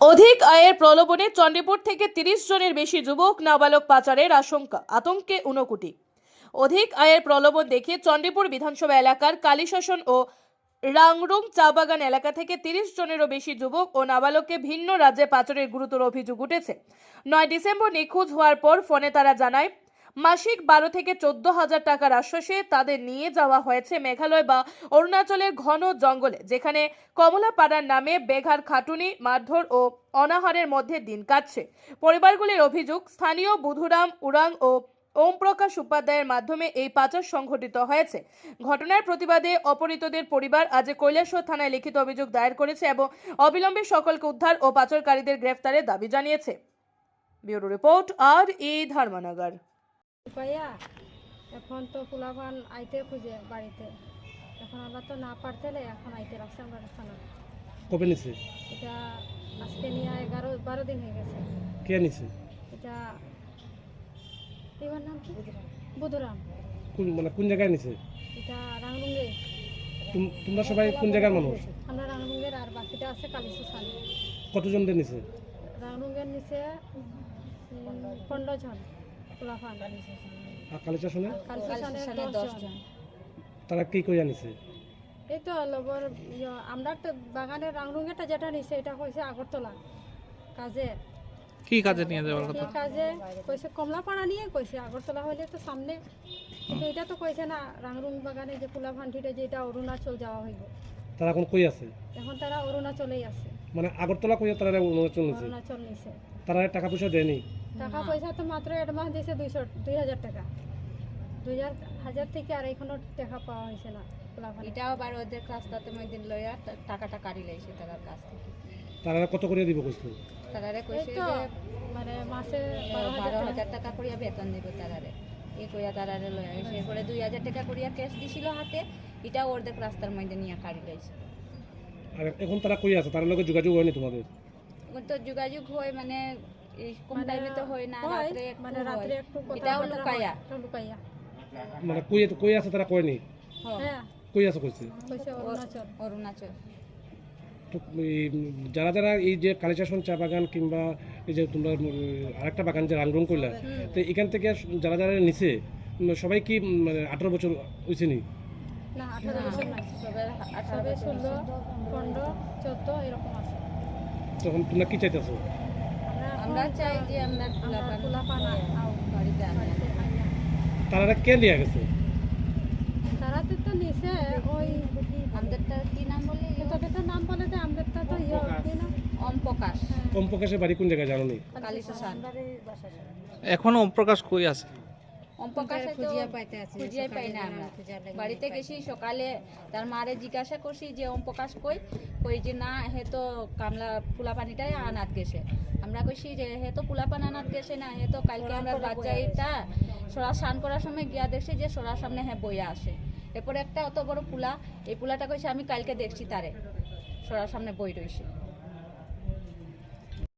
অধিক আয়ের প্রলোভনে চণ্ডীপুর থেকে তিরিশ জনের বেশি যুবক নাবালক পাচারের আশঙ্কা, আতঙ্কে উনকুটি অধিক আয়ের প্রলোভন দেখিয়ে চণ্ডীপুর বিধানসভা এলাকার কালীশাসন ও রাংরুং চা বাগান এলাকা থেকে তিরিশ জনেরও বেশি যুবক ও নাবালককে ভিন্ন রাজ্যে পাচারের গুরুতর অভিযোগ উঠেছে। নয় ডিসেম্বর নিখোঁজ হওয়ার পর ফোনে তারা জানায় মাসিক বারো থেকে চোদ্দ হাজার টাকার আশ্বাসে তাদের নিয়ে যাওয়া হয়েছে মেঘালয় বা অরুণাচলের ঘন জঙ্গলে, যেখানে কমলাপাড়ার নামে বেঘার খাটুনি, মারধর ও অনাহারের মধ্যে দিন কাটছে। পরিবারগুলির অভিযোগ, স্থানীয় বুধুরাম উরাং ও ওম প্রকাশ উপাধ্যায়ের মাধ্যমে এই পাচার সংঘটিত হয়েছে। ঘটনার প্রতিবাদে অপহৃতদের পরিবার আজ কৈলাসহর থানায় লিখিত অভিযোগ দায়ের করেছে এবং অবিলম্বে সকলকে উদ্ধার ও পাচারকারীদের গ্রেফতারের দাবি জানিয়েছে। ব্যুরো রিপোর্ট, আর ই ধর্মনগর। পাইয়া এখন তো পোলাপান আইতে খুঁজে বাড়িতে। এখন আমরা তো না পারতেলে এখন আইতে রাখছে আমরা থানা কবে নিছে? এটা আজকে নিয়ে এগারো বারো দিন হয়ে গেছে। কে নিছে? এটা এবার নাম কি? বুধুরাম। কোন মানে কোন জায়গায় নিছে? এটা রাংলুঙ্গে তুম- তোমরা সবাই কোন জায়গার মানুষ? আমরা রাংলুঙ্গের আর বাকিটা আছে কালিশাসানি কতজনদের নিছে? রাংলুঙ্গের নিচে পনেরো জন। আর দশ জন তারা কি নিছে? এই তো লগর আমরা তো বাগানের রাংরুঙ্গেটা যেটা নিছে এটা হয়েছে আগরতলা কাজে। কি কাজে নিয়ে যাওয়ার কথা? কি কাজে? কইছে কমলাপাড়া নিয়ে কইছে আগরতলা হইলে তো সামনে। কিন্তু এটা তো কইছে না রাংরুং বাগানে যে কুলা ভান্ডিটা যে এটা অরুণাচল যাওয়া হইব। তারা এখন কই আছে? এখন তারা অরুণাচলেই আছে। মানে আগরতলা কইয়া তারা অরুণাচল নিছে অরুণাচল নিছে তারা টাকা পয়সা দেয়নি? টাকা পয়সা তো মাত্র অ্যাডভান্স দিয়েছে দুইশো দুই হাজার টাকা। দুই হাজার থেকে আর এখনও টাকা পাওয়া হয়েছে না এটাও আবার ওদের রাস্তাতে মধ্যে লইয়া টাকাটা কাড়ি লাইছে তার কাছ থেকে। তারা কত করে দিব কইছিল তারারে কইছে যে মানে মাসে বারো বারো হাজার টাকা করিয়া বেতন দিব তারারে। এ কইয়া তারারে লইয়া এরপরে দুই হাজার টাকা করিয়া ক্যাশ দিছিল হাতে এটা অর্ধেক রাস্তার মধ্যে নিয়ে কাড়ি লাইছে। আর এখন তারা কই আছে? তার লগে যোগাযোগ হয়নি তোমাদের? তো যোগাযোগ হয় মানে এই কম মানে টাইমে তো হয় না রাত্রে মানে হয়। একটু এটাও হয়, এটাও লুকাইয়া মানে কই কই আছে তারা কয়নি? হ্যাঁ, হ্যাঁ। কই আছে কইছে? কইছে অরুণাচল। অরুণাচল। যারা যারা এই যে কালীচাষণ চা বাগান কিংবা এই যে তোমরা আরেকটা বাগান যে রাংরং কইলা তো এখান থেকে যারা যারা নিছে সবাই কি মানে আঠারো বছর হয়েছে নি? না আঠারো বছর নাই সবার আঠারো ষোলো পনেরো চোদ্দ এরকম আছে। তখন তোমরা কি চাইতেছো? আমরা চাই যে আমরা বাড়িতে তারা কে লিয়া গেছে? তারাতে তো নিছে ওই আমাদেরটা কি নাম বলে নাম বলে তো ইয়ে কি ওম প্রকাশ কম প্রকাশের বাড়ি কোন জায়গায় জানো নি? কালীশাসান এখনও প্রকাশ কই আছে? তো পাই না আমরা। বাড়িতে গেছি সকালে তার মারে জিজ্ঞাসা করছি যে ওম প্রকাশ কই? কই যে না হে তো কামলা পোলা পানিটাই আনাত গেছে। আমরা কইছি যে হে তো পোলা পান আনাত গেছে না হে তো কালকে আমরা বাচ্চা এটা সরা স্নান করার সময় গিয়া দেখছি যে সরার সামনে হ্যাঁ বইয়া আসে। এরপরে একটা অত বড় পুলা এই পুলাটা কইছে আমি কালকে দেখছি তারে। সরার সামনে বই রইছে।